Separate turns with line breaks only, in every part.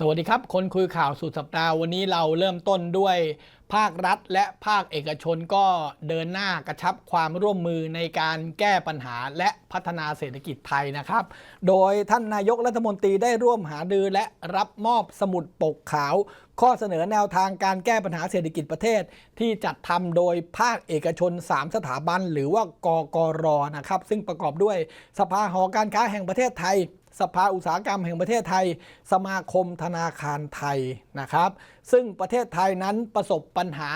สวัสดีครับ คนคุยข่าวสุดสัปดาห์วันนี้เราเริ่มต้นด้วยภาครัฐและภาคเอกชนก็เดินหน้ากระชับความร่วมมือในการแก้ปัญหาและพัฒนาเศรษฐกิจไทยนะครับ โดยท่านนายกรัฐมนตรีได้ร่วมหารือและรับมอบสมุดปกขาว ข้อเสนอแนวทางการแก้ปัญหาเศรษฐกิจประเทศ ที่จัดทำโดยภาคเอกชน 3 สถาบัน หรือว่ากกรนะครับ ซึ่งประกอบด้วยสภาหอการค้าแห่งประเทศไทย สภาอุตสาหกรรมแห่งประเทศไทย สมาคมธนาคารไทยนะครับ ซึ่งประเทศไทยนั้นประสบปัญหา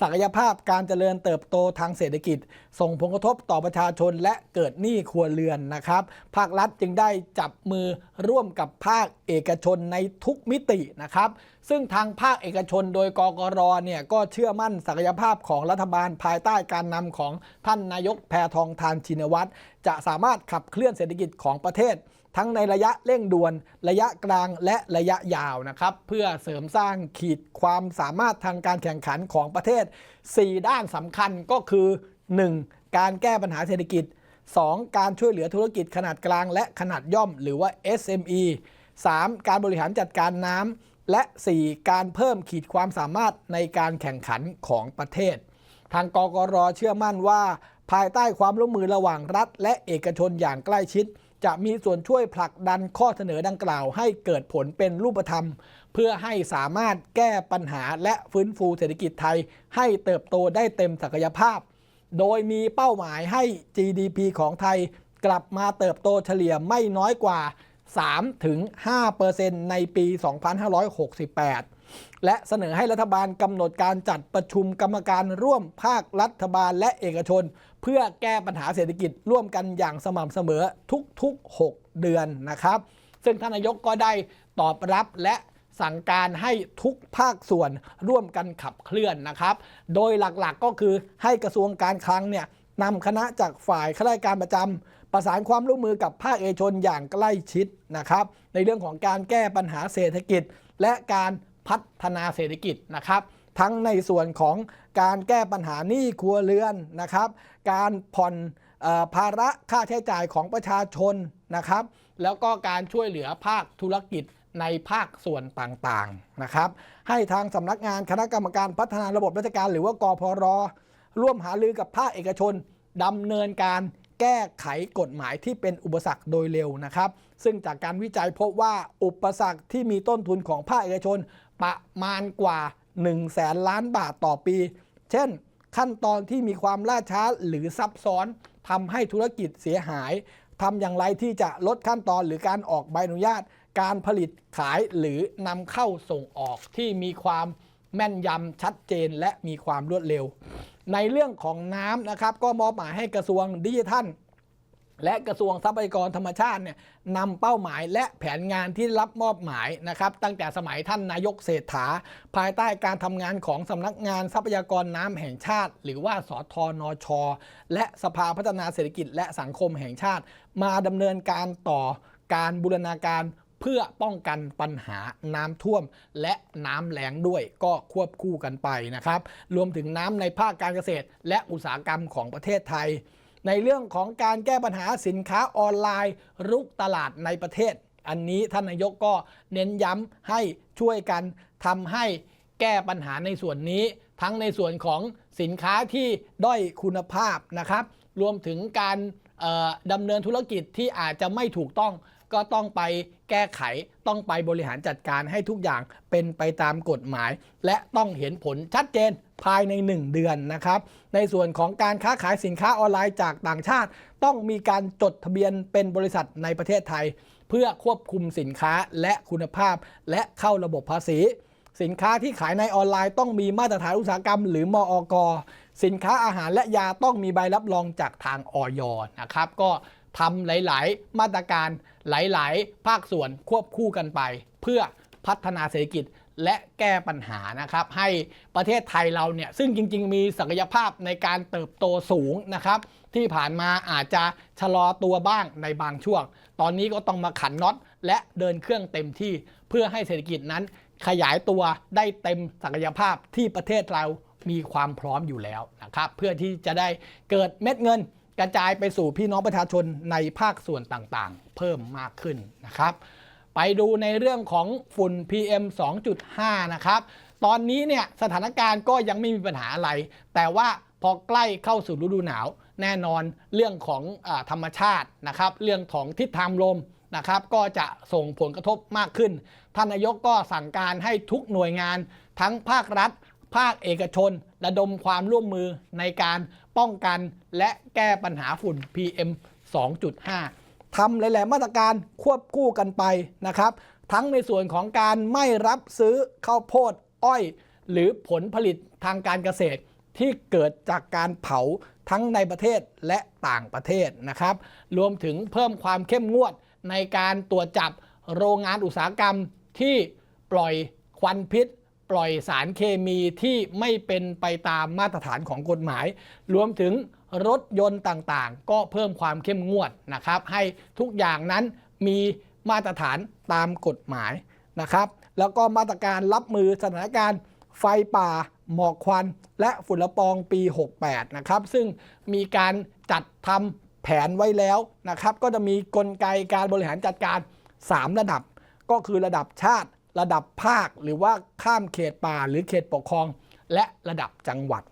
ศักยภาพการเจริญเติบโตทางเศรษฐกิจ ส่งผลกระทบต่อประชาชนและเกิดหนี้ครัวเรือนนะครับ ภาครัฐจึงได้จับมือร่วมกับภาคเอกชนในทุกมิตินะครับ ซึ่งทางภาคเอกชนโดยกกรเนี่ยก็เชื่อมั่นศักยภาพของรัฐบาลภายใต้การนำของท่านนายกแพทองทานชินวัตรจะสามารถขับเคลื่อนเศรษฐกิจของประเทศ ทั้งในระยะเร่งด่วน ระยะกลางและระยะยาวนะครับ เพื่อเสริมสร้างขีดความสามารถทางการแข่งขันของประเทศ 4 ด้านสำคัญก็คือ 1. การแก้ปัญหาเศรษฐกิจ 2. การช่วยเหลือธุรกิจขนาดกลางและขนาดย่อม หรือว่า SME 3. การบริหารจัดการน้ำและ 4. การเพิ่มขีดความสามารถในการแข่งขันของประเทศ ทางกกรเชื่อมั่นว่า ภายใต้ความร่วมมือระหว่างรัฐ และเอกชนอย่างใกล้ชิด จะมีส่วนช่วยผลักดันข้อเสนอดังกล่าว ให้เกิดผลเป็นรูปธรรม เพื่อให้สามารถแก้ปัญหาและฟื้นฟูเศรษฐกิจไทย ให้เติบโตได้เต็มศักยภาพ โดยมีเป้าหมายให้ GDP ของไทย กลับมาเติบโตเฉลี่ยไม่น้อยกว่า 3-5%ในปี 2568 และเสนอให้รัฐบาลกำหนดการจัดประชุมกรรมการร่วมภาครัฐบาลและเอกชน เพื่อแก้ปัญหาเศรษฐกิจร่วมกันอย่างสม่ำเสมอทุกๆ 6 เดือนนะครับ ซึ่งท่านนายกก็ได้ตอบรับและสั่งการให้ทุกภาคส่วนร่วมกันขับเคลื่อนนะครับ โดยหลักๆก็คือให้กระทรวงการคลังเนี่ยนำคณะจากฝ่ายข้าราชการประจำประสานความร่วมมือกับภาคเอกชนอย่างใกล้ชิดนะครับ ในเรื่องของการแก้ปัญหาเศรษฐกิจ และการ พัฒนาเศรษฐกิจนะครับทั้งในส่วนของการแก้ปัญหาหนี้ครัวเรือนนะครับ การผ่อนภาระค่าใช้จ่ายของประชาชนนะครับ แล้วก็การช่วยเหลือภาคธุรกิจในภาคส่วนต่างๆนะครับ ให้ทางสำนักงานคณะกรรมการพัฒนาระบบราชการหรือว่ากพรร่วมหารือกับภาคเอกชนดำเนินการแก้ไขกฎหมายที่เป็นอุปสรรคโดยเร็วนะครับ ซึ่งจากการวิจัยพบว่าอุปสรรคที่มีต้นทุนของภาคเอกชน ประมาณกว่า1แสนล้านบาทต่อปี เช่น ขั้นตอนที่มีความล่าช้าหรือซับซ้อนทำให้ธุรกิจเสียหายทำอย่างไรที่จะลดขั้นตอนหรือการออกใบอนุญาต การผลิตขายหรือนำเข้าส่งออกที่มีความแม่นยำชัดเจนและมีความรวดเร็ว ในเรื่องของน้ำนะครับ ก็มอบหมายให้กระทรวงดิจิทัล และกระทรวงทรัพยากรธรรมชาติเนี่ยนำเป้าหมายและแผนงานที่รับมอบหมายนะครับตั้งแต่สมัยท่านนายกเศรษฐา ภายใต้การทำงานของสำนักงานทรัพยากรน้ำแห่งชาติ หรือว่าสทนช และสภาพัฒนาเศรษฐกิจและสังคมแห่งชาติ มาดำเนินการต่อการบูรณาการเพื่อป้องกันปัญหาน้ำท่วม และน้ำแล้งด้วยก็ควบคู่กันไปนะครับ รวมถึงน้ำในภาคการเกษตร และอุตสาหกรรมของประเทศไทย ในเรื่องของการแก้ปัญหาสินค้าออนไลน์ รุกตลาดในประเทศ อันนี้ท่านนายกก็เน้นย้ำให้ช่วยกันทำให้แก้ปัญหาในส่วนนี้ ทั้งในส่วนของสินค้าที่ด้อยคุณภาพนะครับ รวมถึงการดำเนินธุรกิจที่อาจจะไม่ถูกต้อง ก็ต้องไปแก้ไขต้องไปบริหารจัดการให้ทุกอย่างเป็นไปตามกฎหมาย และต้องเห็นผลชัดเจนภายใน 1 เดือนนะครับ ในส่วนของการค้าขายสินค้าออนไลน์จากต่างชาติ ต้องมีการจดทะเบียนเป็นบริษัทในประเทศไทย เพื่อควบคุมสินค้าและคุณภาพ และเข้าระบบภาษี สินค้าที่ขายในออนไลน์ต้องมีมาตรฐานอุตสาหกรรม หรือมอกสินค้าอาหารและยาต้องมีใบรับรองจากทางออยนะครับ ก็ ทำหลาย ๆ มาตรการหลาย ๆ ภาคส่วนควบคู่กันไป เพื่อพัฒนาเศรษฐกิจและแก้ปัญหานะครับ ให้ประเทศไทยเราเนี่ยซึ่งจริง ๆ มีศักยภาพในการเติบโตสูงนะครับ ที่ผ่านมาอาจจะชะลอตัวบ้างในบางช่วง ตอนนี้ก็ต้องมาขันน็อตและเดินเครื่องเต็มที่เพื่อให้เศรษฐกิจนั้น ขยายตัวได้เต็มศักยภาพที่ประเทศเรามีความพร้อมอยู่แล้วนะครับ เพื่อที่จะได้เกิดเม็ดเงิน กระจายไปสู่พี่น้องประชาชนในภาคส่วนต่างๆ เพิ่มมากขึ้นนะครับ ไปดูในเรื่องของฝุ่น PM 2.5 นะครับ ตอนนี้เนี่ยสถานการณ์ก็ยังไม่มีปัญหาอะไร แต่ว่าพอใกล้เข้าสู่ฤดูหนาว แน่นอนเรื่องของอธรรมชาตินะครับ เรื่องของทิศทางลมนะครับก็จะส่งผลกระทบมากขึ้น ท่านนายกก็สั่งการให้ทุกหน่วยงานทั้งภาครัฐ ภาคเอกชน ระดมความร่วมมือในการป้องกันและแก้ปัญหาฝุ่น PM 2.5 ทำหลาย ๆ มาตรการควบคู่กันไปนะครับ ทั้งในส่วนของการไม่รับซื้อข้าวโพดอ้อย หรือผลผลิตทางการเกษตรที่เกิดจากการเผาทั้งในประเทศและต่างประเทศนะครับ รวมถึงเพิ่มความเข้มงวดในการตรวจจับโรงงานอุตสาหกรรมที่ปล่อยควันพิษ ปล่อยสารเคมีที่ไม่เป็นไปตามมาตรฐานของกฎหมาย รวมถึงรถยนต์ต่างๆ ก็เพิ่มความเข้มงวดนะครับ ให้ทุกอย่างนั้นมีมาตรฐานตามกฎหมายนะครับ แล้วก็มาตรการรับมือสถานการณ์ไฟป่า หมอกควัน และฝุ่นละอองปี 68 นะครับ ซึ่งมีการจัดทำแผนไว้แล้วนะครับ ก็จะมีกลไกการบริหารจัดการ 3 ระดับ ก็คือระดับชาติ ระดับภาคหรือว่าข้ามเขตป่าหรือเขตปกครอง และระดับจังหวัด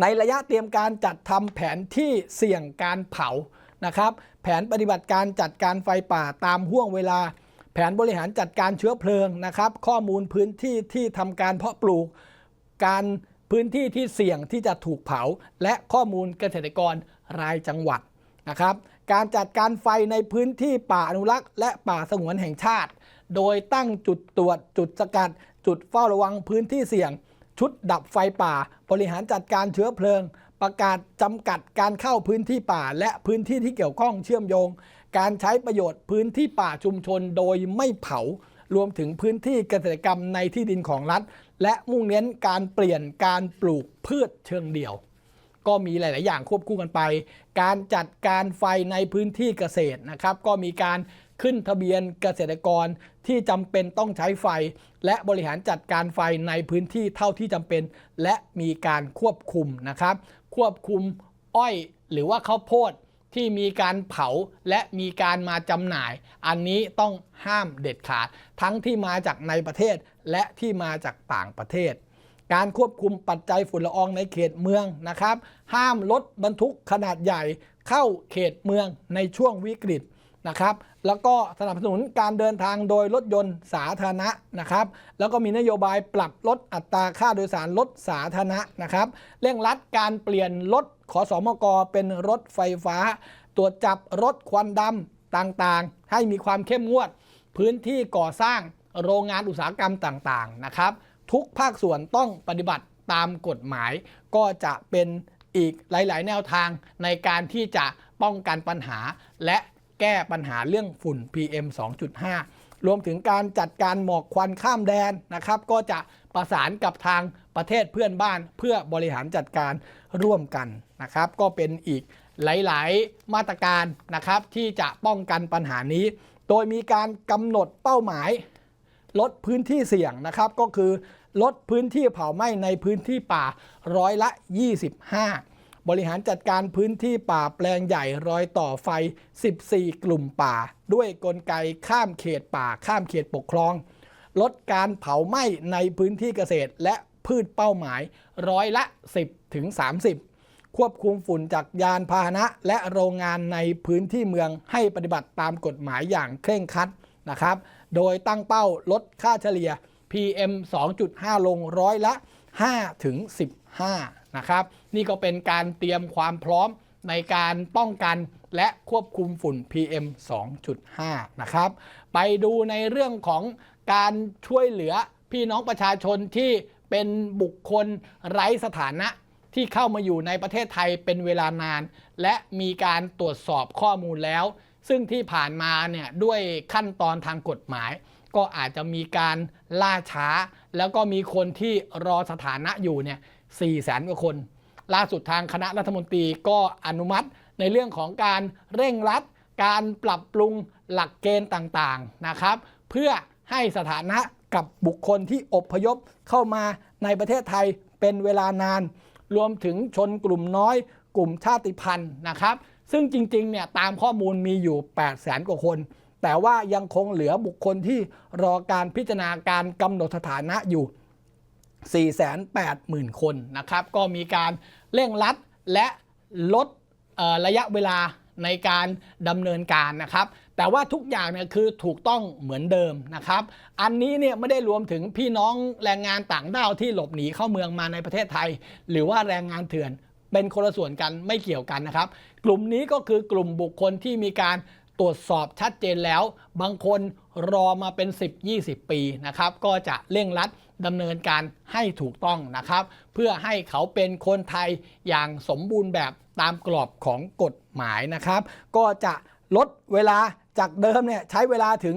ในระยะเตรียมการจัดทำแผนที่เสี่ยงการเผานะครับ แผนปฏิบัติการจัดการไฟป่าตามห่วงเวลา แผนบริหารจัดการเชื้อเพลิงนะครับ ข้อมูลพื้นที่ที่ทำการเพาะปลูก การพื้นที่ที่เสี่ยงที่จะถูกเผา และข้อมูลเกษตรกรรายจังหวัดนะครับ การจัดการไฟในพื้นที่ป่าอนุรักษ์ และป่าสงวนแห่งชาติ โดยตั้งจุดตรวจจุดสกัด จุดเฝ้าระวังพื้นที่เสี่ยง ชุดดับไฟป่า บริหารจัดการเชื้อเพลิง ประกาศจำกัดการเข้าพื้นที่ป่า และพื้นที่ที่เกี่ยวข้องเชื่อมโยง การใช้ประโยชน์พื้นที่ป่าชุมชนโดยไม่เผารวมถึงพื้นที่เกษตรกรรมในที่ดินของรัฐ และมุ่งเน้นการเปลี่ยนการปลูกพืชเชิงเดี่ยว ก็มีหลาย ๆ อย่างควบคู่กันไป การจัดการไฟในพื้นที่เกษตรนะครับ ก็มีการ ขึ้นทะเบียนเกษตรกรที่จำเป็นต้องใช้ไฟ และบริหารจัดการไฟในพื้นที่เท่าที่จำเป็น และมีการควบคุมนะครับ ควบคุมอ้อยหรือว่าข้าวโพดที่มีการเผาและมีการมาจำหน่าย อันนี้ต้องห้ามเด็ดขาด ทั้งที่มาจากในประเทศและที่มาจากต่างประเทศ การควบคุมปัจจัยฝุ่นละอองในเขตเมืองนะครับ ห้ามรถบรรทุกขนาดใหญ่เข้าเขตเมืองในช่วงวิกฤต นะครับ แล้วก็สนับสนุนการเดินทางโดยรถยนต์สาธารณะนะครับ แล้วก็มีนโยบายปรับลดอัตราค่าโดยสารรถสาธารณะนะครับ เร่งรัดการเปลี่ยนรถขอสอมกเป็นรถไฟฟ้า ตรวจจับรถควันดำต่างๆ ให้มีความเข้มงวด พื้นที่ก่อสร้างโรงงานอุตสาหกรรมต่างๆนะครับ ทุกภาคส่วนต้องปฏิบัติตามกฎหมาย ก็จะเป็นอีกหลาย ๆ แนวทางในการที่จะป้องกันปัญหาและ แก้ปัญหาเรื่องฝุ่น PM 2.5 รวมถึงการจัดการหมอกควันข้ามแดนนะครับ ก็จะประสานกับทางประเทศเพื่อนบ้านเพื่อบริหารจัดการร่วมกันนะครับ ก็เป็นอีกหลาย ๆ มาตรการนะครับ ที่จะป้องกันปัญหานี้ โดยมีการกำหนดเป้าหมาย ลดพื้นที่เสี่ยงนะครับ ก็คือลดพื้นที่เผาไหม้ในพื้นที่ป่าร้อยละ 25 บริหารจัดการพื้นที่ป่าแปลงใหญ่รอยต่อไฟ 14 กลุ่มป่า ด้วยกลไกข้ามเขตป่าข้ามเขตปกครอง ลดการเผาไหม้ในพื้นที่เกษตรและพืชเป้าหมายร้อยละ 10ถึง30 ควบคุมฝุ่นจากยานพาหนะ และโรงงานในพื้นที่เมืองให้ปฏิบัติตามกฎหมายอย่างเคร่งครัดนะครับ โดยตั้งเป้าลดค่าเฉลี่ย PM 2.5 ลงร้อยละ5ถึง15 นะครับ นี่ก็เป็นการเตรียมความพร้อมในการป้องกันและควบคุมฝุ่น PM 2.5 นะครับ ไปดูในเรื่องของการช่วยเหลือพี่น้องประชาชนที่เป็นบุคคลไร้สถานะที่เข้ามาอยู่ในประเทศไทยเป็นเวลานาน และมีการตรวจสอบข้อมูลแล้ว ซึ่งที่ผ่านมาเนี่ยด้วยขั้นตอนทางกฎหมาย ก็อาจจะมีการล่าช้า แล้วก็มีคนที่รอสถานะอยู่เนี่ยสี่แสนกว่าคน ล่าสุดทางคณะรัฐมนตรีก็อนุมัติในเรื่องของการเร่งรัด การปรับปรุงหลักเกณฑ์ต่างๆนะครับ เพื่อให้สถานะกับบุคคลที่อพยพเข้ามาในประเทศไทยเป็นเวลานาน รวมถึงชนกลุ่มน้อย กลุ่มชาติพันธุ์นะครับ ซึ่งจริงๆเนี่ยตามข้อมูลมีอยู่ 8 0 0แสนกว่าคน แต่ว่ายังคงเหลือบุคคลที่รอการพิจารณาการกำหนดสถานะอยู่ 480,000 คนนะครับ ก็มีการเร่งรัดและลดระยะเวลาในการดำเนินการนะครับ แต่ว่าทุกอย่างเนี่ยคือถูกต้องเหมือนเดิมนะครับ อันนี้เนี่ยไม่ได้รวมถึงพี่น้องแรงงานต่างด้าวที่หลบหนีเข้าเมืองมาในประเทศไทย หรือว่าแรงงานเถื่อนเป็นคนละส่วนกันไม่เกี่ยวกันนะครับ กลุ่มนี้ก็คือกลุ่มบุคคลที่มีการตรวจสอบชัดเจนแล้ว บางคนรอมาเป็น 10-20 ปีนะครับ ก็จะเร่งรัด ดำเนินการให้ถูกต้องนะครับ เพื่อให้เขาเป็นคนไทยอย่างสมบูรณ์แบบตามกรอบของกฎหมายนะครับ ก็จะลดเวลาจากเดิมเนี่ยใช้เวลาถึง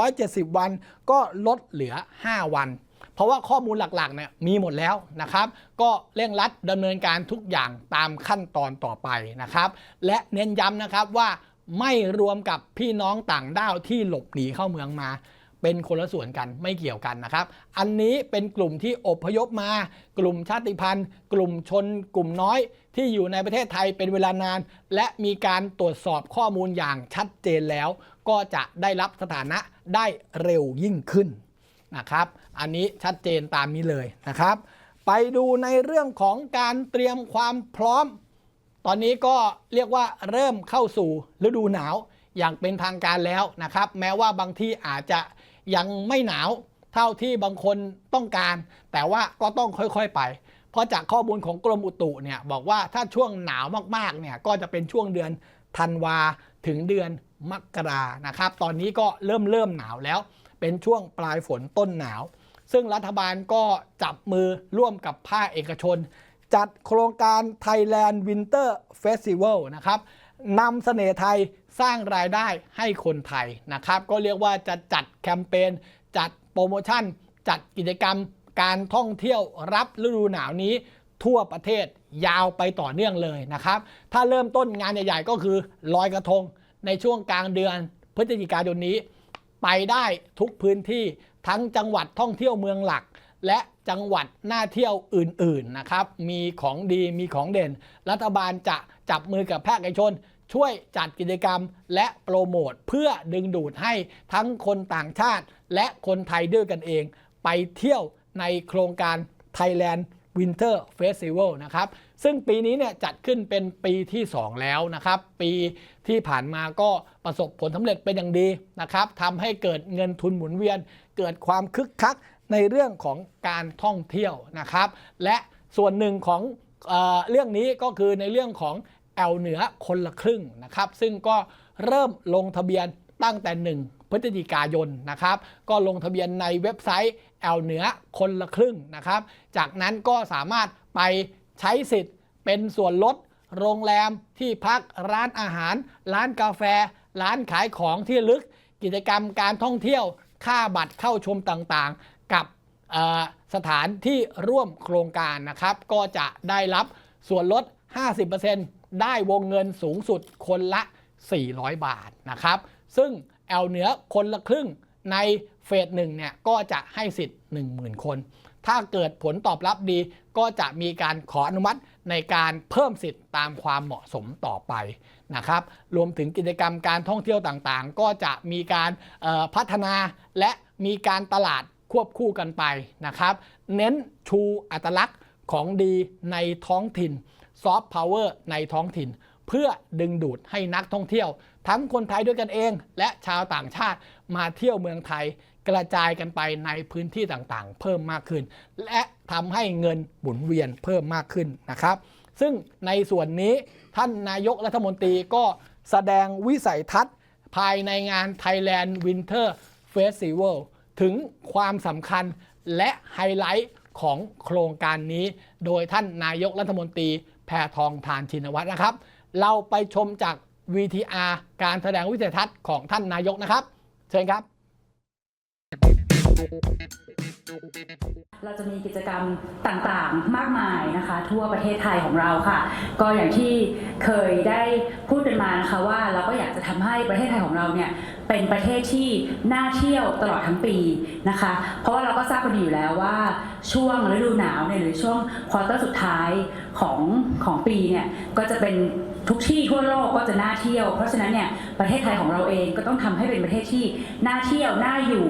270 วัน ก็ลดเหลือ 5 วัน เพราะว่าข้อมูลหลักๆเนี่ยมีหมดแล้วนะครับ ก็เร่งรัดดำเนินการทุกอย่างตามขั้นตอนต่อไปนะครับ และเน้นย้ำนะครับว่าไม่รวมกับพี่น้องต่างด้าวที่หลบหนีเข้าเมืองมา เป็นคนละส่วนกันไม่เกี่ยวกันนะครับ อันนี้เป็นกลุ่มที่อพยพมา กลุ่มชาติพันธุ์ กลุ่มชน กลุ่มน้อย ที่อยู่ในประเทศไทยเป็นเวลานาน และมีการตรวจสอบข้อมูลอย่างชัดเจนแล้ว ก็จะได้รับสถานะได้เร็วยิ่งขึ้นนะครับ อันนี้ชัดเจนตามนี้เลยนะครับ ไปดูในเรื่องของการเตรียมความพร้อม ตอนนี้ก็เรียกว่าเริ่มเข้าสู่ฤดูหนาวอย่างเป็นทางการแล้วนะครับ แม้ว่าบางที่อาจจะ ยังไม่หนาวเท่าที่บางคนต้องการ แต่ว่าก็ต้องค่อยๆไป เพราะจากข้อมูลของกรมอุตุเนี่ยบอกว่าถ้าช่วงหนาวมากๆเนี่ยก็จะเป็นช่วงเดือนธันวาถึงเดือนมกรานะครับ ตอนนี้ก็เริ่มเริ่มหนาวแล้ว เป็นช่วงปลายฝนต้นหนาว ซึ่งรัฐบาลก็จับมือร่วมกับภาคเอกชน จัดโครงการ Thailand Winter Festival นะครับนำเสน่ห์ไทย สร้างรายได้ให้คนไทยนะครับ ก็เรียกว่าจะจัดแคมเปญจัดโปรโมชั่น จัดกิจกรรม การท่องเที่ยวรับฤดูหนาวนี้ทั่วประเทศยาวไปต่อเนื่องเลยนะครับ ถ้าเริ่มต้นงานใหญ่ ๆ ก็คือลอยกระทงในช่วงกลางเดือนพฤศจิกายนนี้ ไปได้ทุกพื้นที่ทั้งจังหวัดท่องเที่ยวเมืองหลัก และจังหวัดน่าเที่ยวอื่นๆนะครับ มีของดีมีของเด่น รัฐบาลจะจับมือกับภาคเอกชน ช่วยจัดกิจกรรมและโปรโมทเพื่อดึงดูดให้ทั้งคนต่างชาติ และคนไทยด้วยกันเอง ไปเที่ยวในโครงการ Thailand Winter Festival นะครับ ซึ่งปีนี้เนี่ยจัดขึ้นเป็นปีที่ 2 แล้วนะครับ ปีที่ผ่านมาก็ประสบผลสำเร็จเป็นอย่างดีนะครับทำให้เกิดเงินทุนหมุนเวียน เกิดความคึกคักในเรื่องของการท่องเที่ยวนะครับ และส่วนหนึ่งของเออเรื่องนี้ก็คือในเรื่องของ แอลเหนือคนละครึ่งนะครับ ซึ่งก็เริ่มลงทะเบียนตั้งแต่ 1 พฤศจิกายนนะครับ ก็ลงทะเบียนในเว็บไซต์แอลเหนือคนละครึ่งนะครับ จากนั้นก็สามารถไปใช้สิทธิ์เป็นส่วนลดโรงแรมที่พักร้านอาหาร ร้านกาแฟ ร้านขายของที่ลึก กิจกรรมการท่องเที่ยวค่าบัตรเข้าชมต่างๆ กับสถานที่ร่วมโครงการนะครับ ก็จะได้รับส่วนลด 50% ได้วงเงินสูงสุดคนละ 400 บาทนะครับ ซึ่งแอลเหนือคนละครึ่งในเฟสหนึ่งเนี่ยก็จะให้สิทธิ์ 10,000 คน ถ้าเกิดผลตอบรับดีก็จะมีการขออนุมัติในการเพิ่มสิทธิ์ตามความเหมาะสมต่อไปนะครับ รวมถึงกิจกรรมการท่องเที่ยวต่างๆ ก็จะมีการพัฒนาและมีการตลาดควบคู่กันไปนะครับ เน้นชูอัตลักษณ์ของดีในท้องถิ่น ซอฟต์พาวเวอร์ในท้องถิ่น เพื่อดึงดูดให้นักท่องเที่ยว ทั้งคนไทยด้วยกันเอง และชาวต่างชาติมาเที่ยวเมืองไทย กระจายกันไปในพื้นที่ต่างๆ เพิ่มมากขึ้น และทำให้เงินหมุนเวียนเพิ่มมากขึ้นนะครับ ซึ่งในส่วนนี้ท่านนายกรัฐมนตรีก็แสดงวิสัยทัศน์ภายในงาน Thailand Winter Festival ถึงความสำคัญและไฮไลท์ของโครงการนี้ โดยท่านนายกรัฐมนตรี พทองทานชินวัตรนะครับ เราไปชมจาก VTR การแสดงวิสัยทัศน์ของท่านนายกนะครับ เชิญครับ
เราจะมีกิจกรรมต่างๆ มากมายนะคะ ทั่วประเทศไทยของเราค่ะ ก็อย่างที่เคยได้พูดกันมานะคะว่าเราก็อยากจะทำให้ประเทศไทยของเราเนี่ยเป็นประเทศที่น่าเที่ยวตลอดทั้งปีนะคะ เพราะว่าเราก็ทราบกันดีอยู่แล้วว่าช่วงฤดูหนาวเนี่ยหรือช่วงควอเตอร์สุดท้ายของของปีเนี่ยก็จะเป็นทุกที่ทั่วโลกก็จะน่าเที่ยว เพราะฉะนั้นเนี่ยประเทศไทยของเราเองก็ต้องทำให้เป็นประเทศที่น่าเที่ยวน่าอยู่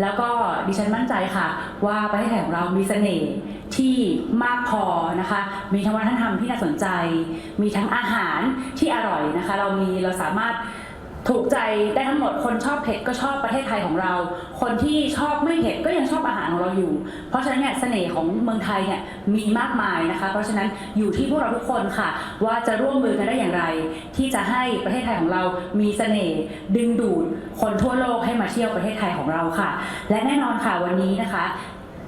แล้วก็ดิฉันมั่นใจค่ะ ว่าประเทศไทยของเรามีเสน่ห์ที่มากพอนะคะ มีทั้งวัฒนธรรมที่น่าสนใจ มีทั้งอาหารที่อร่อยนะคะ เรามีเราสามารถ ถูกใจได้ทั้งหมดคนชอบเผ็ดก็ชอบประเทศไทยของเรา คนที่ชอบไม่เผ็ดก็ยังชอบอาหารของเราอยู่ เพราะฉะนั้นเนี่ยเสน่ห์ของเมืองไทยเนี่ยมีมากมายนะคะ เพราะฉะนั้นอยู่ที่พวกเราทุกคนค่ะ ว่าจะร่วมมือกันได้อย่างไร ที่จะให้ประเทศไทยของเรามีเสน่ห์ดึงดูดคนทั่วโลกให้มาเที่ยวประเทศไทยของเราค่ะ และแน่นอนค่ะวันนี้นะคะ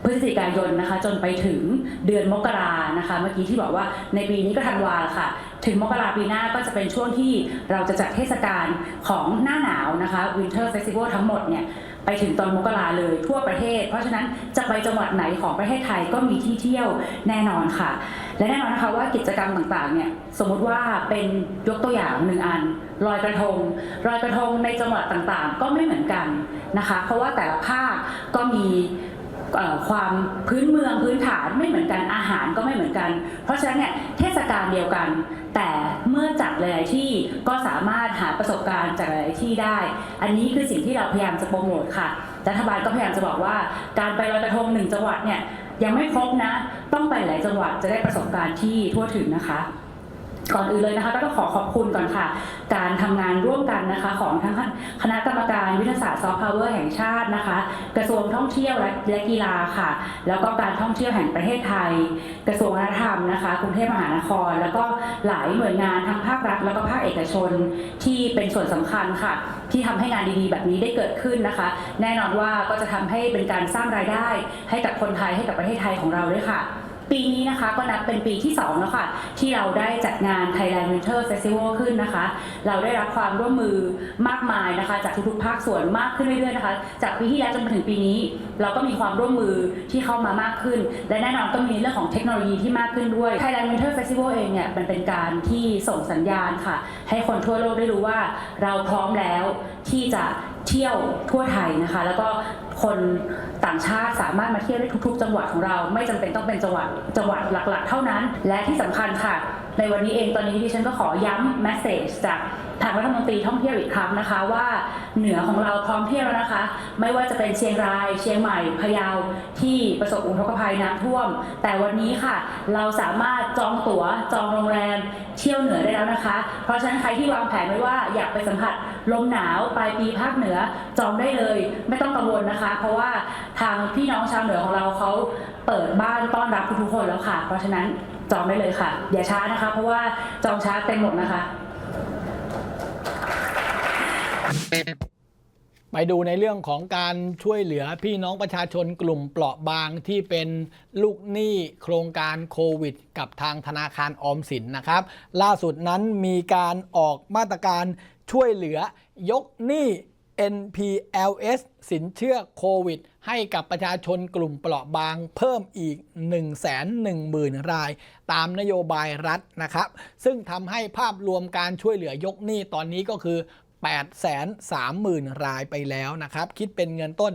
พฤศจิกายนนะคะจนไปถึงเดือนมกรานะคะ เมื่อกี้ที่บอกว่าในปีนี้ก็ธันวาละค่ะ ถึงมกราปีหน้าก็จะเป็นช่วงที่เราจะจัดเทศกาลของหน้าหนาวนะคะ Winter Festival ทั้งหมดเนี่ยไปถึงตอนมกราเลยทั่วประเทศ เพราะฉะนั้นจะไปจังหวัดไหนของประเทศไทยก็มีที่เที่ยวแน่นอนค่ะ และแน่นอนนะคะว่ากิจกรรมต่างๆเนี่ยสมมุติว่าเป็นยกตัวอย่างหนึ่งอันลอยกระทงลอยกระทงในจังหวัดต่างๆ ก็ไม่เหมือนกันนะคะ เพราะว่าแต่ละภาคก็มี ความพื้นเมืองพื้นฐานไม่เหมือนกันอาหารก็ไม่เหมือนกัน เพราะฉะนั้นเนี่ยเทศกาลเดียวกัน แต่เมื่อจัดหลายที่ก็สามารถหาประสบการณ์จากหลายที่ได้ อันนี้คือสิ่งที่เราพยายามจะโปรโมทค่ะรัฐบาลก็พยายามจะบอกว่า การไปลอยกระทงหนึ่งจังหวัดเนี่ยยังไม่ครบนะ ต้องไปหลายจังหวัดจะได้ประสบการณ์ที่ทั่วถึงนะคะ ก่อนอื่นเลยนะคะก็ต้องขอขอบคุณก่อนค่ะ การทำงานร่วมกันนะคะ ของทั้งคณะกรรมการวิทยาศาสตร์ซอฟต์พาวเวอร์แห่งชาตินะคะ กระทรวงท่องเที่ยวและและกีฬาค่ะ แล้วก็การท่องเที่ยวแห่งประเทศไทย กระทรวงวัฒนธรรมนะคะกรุงเทพมหานคร แล้วก็หลายหน่วยงานทั้งภาครัฐ แล้วก็ภาคเอกชนที่เป็นส่วนสำคัญค่ะ ที่ทำให้งานดีๆ แบบนี้ได้เกิดขึ้นนะคะ แน่นอนว่าก็จะทำให้เป็นการสร้างรายได้ ให้กับคนไทยให้กับประเทศไทยของเราด้วยค่ะ ปีนี้นะคะก็นับเป็นปีที่ 2 แล้วค่ะ ที่เราได้จัดงาน Thailand Winter Festival ขึ้นนะคะ เราได้รับความร่วมมือมากมายนะคะ จากทุกๆภาคส่วนมากขึ้นเรื่อยๆนะคะ จากปีที่แล้วจนมาถึงปีนี้ เราก็มีความร่วมมือที่เข้ามามากขึ้น และแน่นอนก็มีเรื่องของเทคโนโลยีที่มากขึ้นด้วย Thailand Winter Festival เองเนี่ยมันเป็นการที่ส่งสัญญาณค่ะ ให้คนทั่วโลกได้รู้ว่าเราพร้อมแล้วที่จะเที่ยวทั่วไทยนะคะ แล้วก็ คนต่างชาติสามารถมาเที่ยวได้ทุก ๆ จังหวัดของเรา ไม่จำเป็นต้องเป็นจังหวัดจังหวัดหลักๆ เท่านั้น และที่สำคัญค่ะ ในวันนี้เองตอนนี้ดิฉันก็ขอย้ำแมสเซจจากทางรัฐมนตรีท่องเที่ยวอีกครั้งนะคะว่าเหนือของเราพร้อมเที่ยวแล้วนะคะ ไม่ว่าจะเป็นเชียงราย เชียงใหม่พะเยาที่ประสบอุทกภัยน้ำท่วม แต่วันนี้ค่ะ เราสามารถจองตั๋วจองโรงแรมเที่ยวเหนือได้แล้วนะคะ เพราะฉะนั้นใครที่วางแผนไว้ว่าอยากไปสัมผัส ลมหนาวปลายปีภาคเหนือจองได้เลย ไม่ต้องกังวลนะคะ เพราะว่าทางพี่น้องชาวเหนือของเราเขาเปิดบ้านต้อนรับทุกคนแล้วค่ะ เพราะฉะนั้นจองได้เลยค่ะ อย่าช้านะคะ เพราะว่าจองช้าเต็มหมดนะคะ
ไปดูในเรื่องของการช่วยเหลือพี่น้องประชาชนกลุ่มเปราะบางที่เป็นลูกหนี้โครงการโควิด กับทางธนาคารออมสินนะครับ ล่าสุดนั้นมีการออกมาตรการ ช่วยเหลือยกหนี้ NPLS สินเชื่อโควิด ให้กับประชาชนกลุ่มเปราะบางเพิ่มอีก 110,000 ราย ตามนโยบายรัฐนะครับ ซึ่งทำให้ภาพรวมการช่วยเหลือยกหนี้ตอนนี้ก็คือ 830,000 รายไปแล้วนะครับ คิดเป็นเงินต้น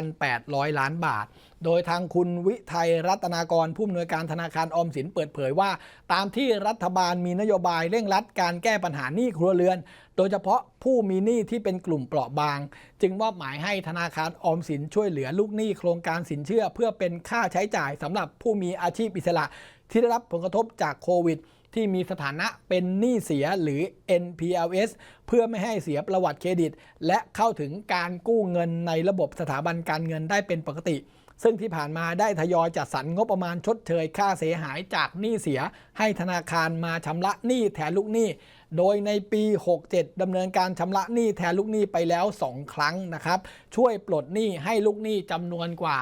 5,800 ล้านบาท โดยทางคุณวิไทยรัตนากร ผู้อำนวยการธนาคารออมสินเปิดเผยว่า ตามที่รัฐบาลมีนโยบายเร่งรัดการแก้ปัญหาหนี้ครัวเรือน โดยเฉพาะผู้มีหนี้ที่เป็นกลุ่มเปราะบาง จึงมอบหมายให้ธนาคารออมสินช่วยเหลือลูกหนี้โครงการสินเชื่อ เพื่อเป็นค่าใช้จ่ายสำหรับผู้มีอาชีพอิสระที่ได้รับผลกระทบจากโควิด ที่มีสถานะเป็นหนี้เสียหรือ NPLS เพื่อไม่ให้เสียประวัติเครดิต และเข้าถึงการกู้เงินในระบบสถาบันการเงินได้เป็นปกติ ซึ่งที่ผ่านมาได้ทยอยจัดสรรงบประมาณชดเชยค่าเสียหายจากหนี้เสีย ให้ธนาคารมาชำระหนี้แทนลูกหนี้ โดยในปี 67 ดำเนินการชำระหนี้แทนลูกหนี้ไปแล้ว 2 ครั้งนะครับ ช่วยปลดหนี้ให้ลูกหนี้จำนวนกว่า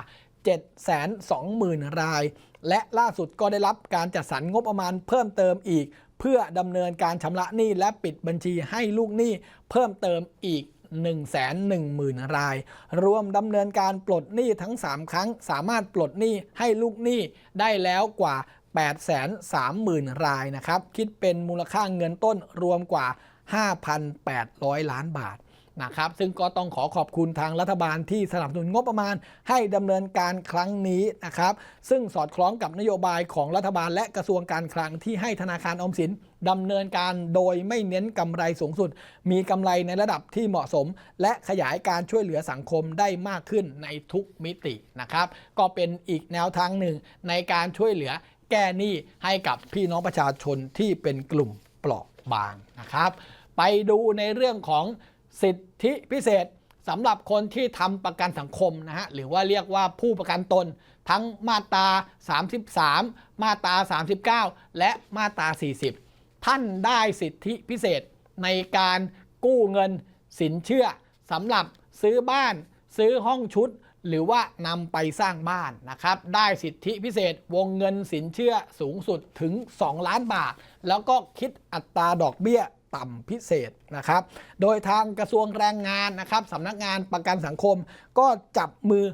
720,000 ราย และล่าสุดก็ได้รับการจัดสรรงบประมาณเพิ่มเติมอีก เพื่อดำเนินการชำระหนี้และปิดบัญชีให้ลูกหนี้เพิ่มเติมอีก110,000 ราย รวมดำเนินการปลดหนี้ทั้ง 3 ครั้ง สามารถปลดหนี้ให้ลูกหนี้ได้แล้วกว่า 830,000 รายนะครับ คิดเป็นมูลค่าเงินต้นรวมกว่า 5,800 ล้านบาท นะครับ ซึ่งก็ต้องขอขอบคุณทางรัฐบาลที่สนับสนุนงบประมาณให้ดำเนินการครั้งนี้นะครับ ซึ่งสอดคล้องกับนโยบายของรัฐบาลและกระทรวงการคลังที่ให้ธนาคารออมสินดำเนินการโดยไม่เน้นกำไรสูงสุด มีกำไรในระดับที่เหมาะสม และขยายการช่วยเหลือสังคมได้มากขึ้นในทุกมิตินะครับ ก็เป็นอีกแนวทางหนึ่งในการช่วยเหลือแก้หนี้ให้กับพี่น้องประชาชนที่เป็นกลุ่มเปราะบางนะครับ ไปดูในเรื่องของ สิทธิพิเศษสำหรับคนที่ทำประกันสังคมนะฮะหรือว่าเรียกว่าผู้ประกันตน ทั้งมาตรา 33 มาตรา 39 และมาตรา 40 ท่านได้สิทธิพิเศษในการกู้เงินสินเชื่อสำหรับซื้อบ้านซื้อห้องชุด หรือว่านำไปสร้างบ้านนะครับ ได้สิทธิพิเศษวงเงินสินเชื่อสูงสุดถึง 2 ล้านบาท แล้วก็คิดอัตราดอกเบี้ย ต่ำพิเศษนะครับ โดยทางกระทรวงแรงงานนะครับสำนักงานประกันสังคม ก็จับมือ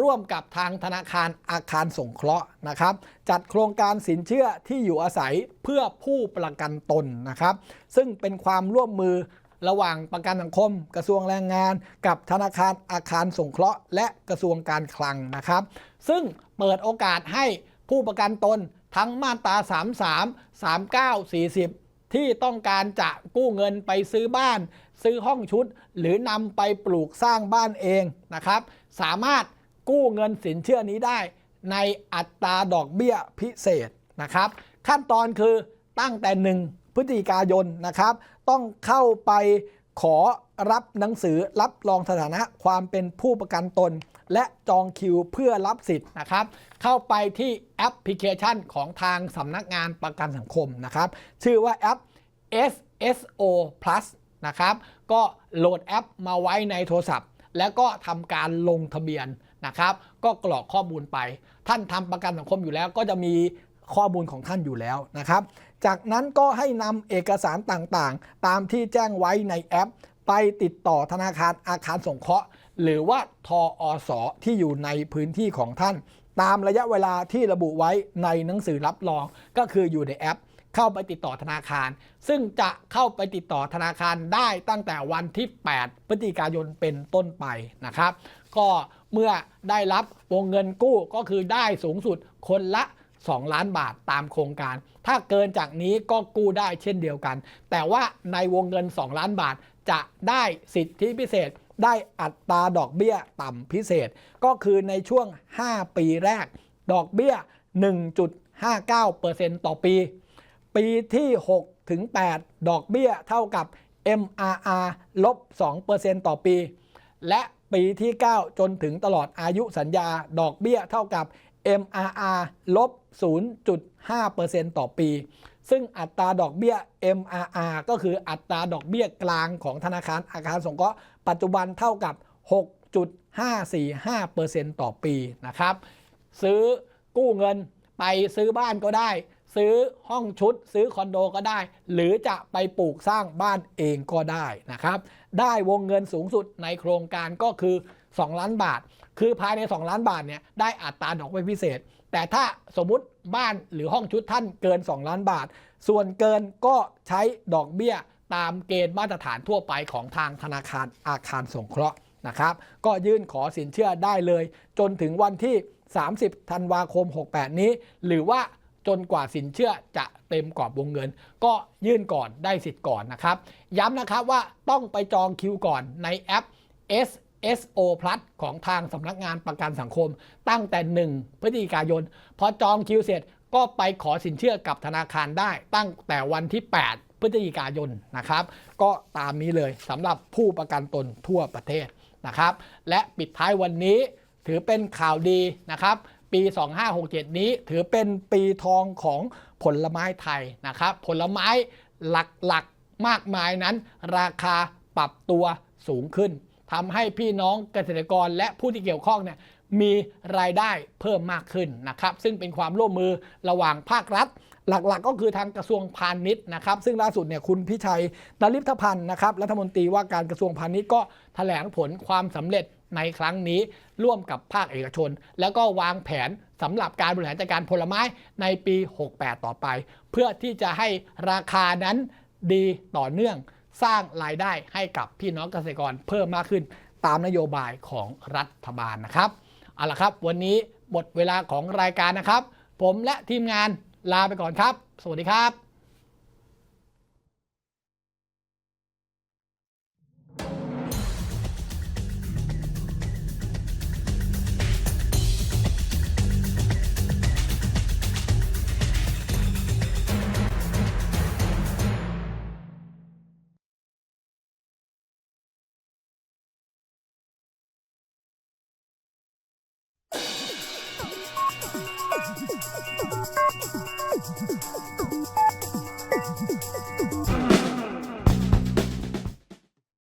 ร่วมกับทางธนาคารอาคารสงเคราะห์นะครับ จัดโครงการสินเชื่อที่อยู่อาศัยเพื่อผู้ประกันตนนะครับ ซึ่งเป็นความร่วมมือระหว่างประกันสังคม กระทรวงแรงงาน กับธนาคารอาคารสงเคราะห์ และกระทรวงการคลังนะครับ ซึ่งเปิดโอกาสให้ผู้ประกันตนทั้งมาตรา 33 39 40 ที่ต้องการจะกู้เงินไปซื้อบ้าน ซื้อห้องชุด หรือนำไปปลูกสร้างบ้านเองนะครับ สามารถกู้เงินสินเชื่อนี้ได้ ในอัตราดอกเบี้ยพิเศษนะครับ ขั้นตอนคือตั้งแต่ 1 พฤศจิกายนนะครับ ต้องเข้าไป ขอรับหนังสือรับรองสถานะความเป็นผู้ประกันตน และจองคิวเพื่อรับสิทธิ์นะครับ เข้าไปที่แอปพลิเคชันของทางสำนักงานประกันสังคมนะครับ ชื่อว่าแอป SSO Plus นะครับ ก็โหลดแอปมาไว้ในโทรศัพท์ แล้วก็ทำการลงทะเบียนนะครับ ก็กรอกข้อมูลไป ท่านทำประกันสังคมอยู่แล้ว ก็จะมีข้อมูลของท่านอยู่แล้วนะครับ จากนั้นก็ให้นำเอกสารต่างๆ ตามที่แจ้งไว้ในแอป ไปติดต่อธนาคารอาคารสงเคราะห์ หรือว่าทออสที่อยู่ในพื้นที่ของท่าน ตามระยะเวลาที่ระบุไว้ในหนังสือรับรอง ก็คืออยู่ในแอป เข้าไปติดต่อธนาคาร ซึ่งจะเข้าไปติดต่อธนาคารได้ตั้งแต่วันที่ 8 พฤศจิกายนเป็นต้นไปนะครับ ก็เมื่อได้รับวงเงินกู้ก็คือได้สูงสุดคนละ 2 ล้านบาทตามโครงการ ถ้าเกินจากนี้ก็กู้ได้เช่นเดียวกัน แต่ว่าในวงเงิน 2 ล้านบาทจะได้สิทธิพิเศษ ได้อัตราดอกเบี้ยต่ำพิเศษ ก็คือในช่วง 5 ปีแรก ดอกเบี้ย 1.59%ต่อปี ปีที่ 6 ถึง 8 ดอกเบี้ยเท่ากับ MRR ลบ 2%ต่อปี และปีที่ 9 จนถึงตลอดอายุสัญญา ดอกเบี้ยเท่ากับ MRR ลบ 0.5%ต่อปี ซึ่งอัตราดอกเบี้ย MRR ก็คืออัตราดอกเบี้ยกลางของธนาคารอาคารสงเคราะห์ปัจจุบันเท่ากับ 6.545%ต่อปีนะครับ ซื้อกู้เงินไปซื้อบ้านก็ได้ ซื้อห้องชุด ซื้อคอนโดก็ได้ หรือจะไปปลูกสร้างบ้านเองก็ได้นะครับ ได้วงเงินสูงสุดในโครงการก็คือ 2 ล้านบาท คือภายใน 2 ล้านบาทเนี่ยได้อัตราดอกเบี้ยพิเศษ แต่ถ้าสมมุติบ้านหรือห้องชุดท่านเกิน 2 ล้านบาท ส่วนเกินก็ใช้ดอกเบี้ยตามเกณฑ์มาตรฐานทั่วไปของทางธนาคารอาคารสงเคราะห์นะครับ ก็ยื่นขอสินเชื่อได้เลย จนถึงวันที่ 30 ธันวาคม 68 นี้ หรือว่าจนกว่าสินเชื่อจะเต็มกรอบวงเงิน ก็ยื่นก่อนได้สิทธิ์ก่อนนะครับ ย้ำนะครับว่าต้องไปจองคิวก่อนในแอป SO Plus ของทางสำนักงานประกันสังคม ตั้งแต่ 1 พฤศจิกายน พอจองคิวเสร็จก็ไปขอสินเชื่อกับธนาคารได้ ตั้งแต่วันที่ 8 พฤศจิกายนนะครับ ก็ตามนี้เลยสำหรับผู้ประกันตนทั่วประเทศนะครับ และปิดท้ายวันนี้ถือเป็นข่าวดีนะครับปี 2567 นี้ถือเป็นปีทองของผลไม้ไทยนะครับ ผลไม้หลักๆมากมายนั้น ราคาปรับตัวสูงขึ้น ทำให้พี่น้องเกษตรกรและผู้ที่เกี่ยวข้องเนี่ยมีรายได้เพิ่มมากขึ้นนะครับ ซึ่งเป็นความร่วมมือระหว่างภาครัฐ หลักๆก็คือทางกระทรวงพาณิชย์นะครับ ซึ่งล่าสุดเนี่ยคุณพิชัยดลิพพันธ์นะครับรัฐมนตรีว่าการกระทรวงพาณิชย์ก็แถลงผลความสำเร็จในครั้งนี้ร่วมกับภาคเอกชน แล้วก็วางแผนสำหรับการบริหารจัดการผลไม้ในปี 68 ต่อไป เพื่อที่จะให้ราคานั้นดีต่อเนื่อง สร้างรายได้ให้กับพี่น้องเกษตรกรเพิ่มมากขึ้นตามนโยบายของรัฐบาลนะครับเอาละครับ วันนี้หมดเวลาของรายการนะครับ ผมและทีมงานลาไปก่อนครับ สวัสดีครับ